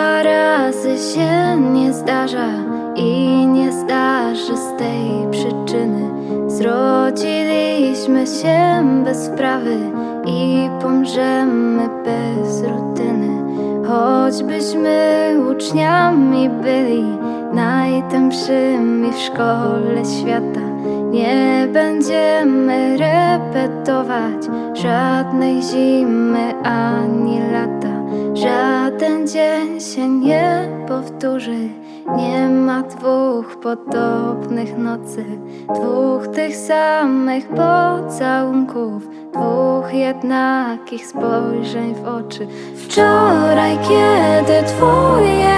Dwa razy się nie zdarza i nie zdarzy z tej przyczyny. Zrodziliśmy się bez wprawy i pomrzemy bez rutyny. Choćbyśmy uczniami byli najtępszymi w szkole świata, nie będziemy repetować żadnej zimy ani lata. Żaden dzień się nie powtórzy. Nie ma dwóch podobnych nocy, dwóch tych samych pocałunków, dwóch jednakich spojrzeń w oczy. Wczoraj, kiedy Twoje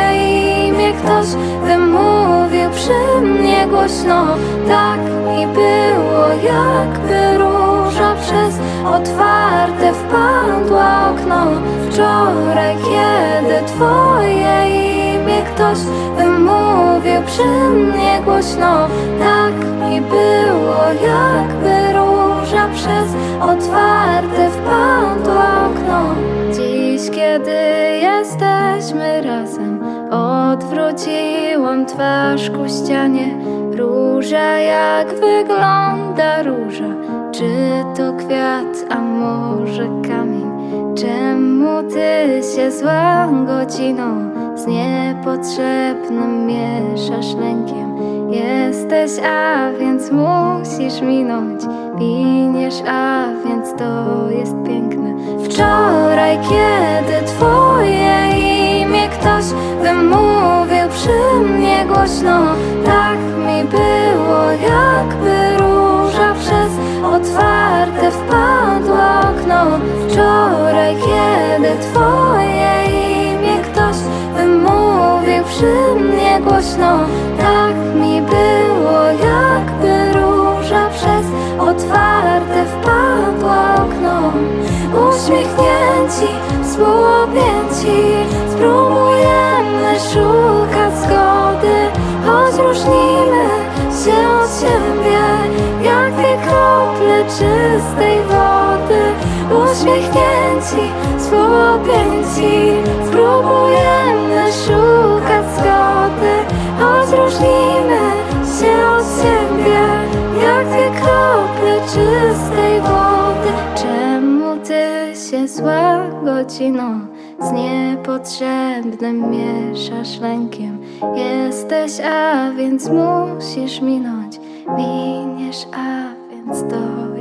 imię ktoś wymówił przy mnie głośno, tak mi było, jakby róża przez otwarte wpadła okno. Wczoraj, kiedy Twoje imię ktoś wymówił przy mnie głośno, tak mi było, jakby róża przez otwarte wpadła okno. Dziś, kiedy jesteśmy razem, odwróciłam twarz ku ścianie. Róża, jak wygląda róża? Czy to kwiat, a może kamień? Czemu ty się złą godziną z niepotrzebnym mieszasz lękiem? Jesteś, a więc musisz minąć. Miniesz, a więc to jest piękne. Wczoraj, kiedy twoje imię ktoś wymówił przy mnie głośno, głośno, tak mi było, jakby róża przez otwarte wpadła okno. Uśmiechnięci, współobjęci, spróbujemy szukać zgody, choć różnimy się od siebie, jak dwie krople czystej wody. Uśmiechnięci, współobjęci, spróbujemy zła godziną z niepotrzebnym mieszasz lękiem? Jesteś, a więc musisz minąć, miniesz, a więc to.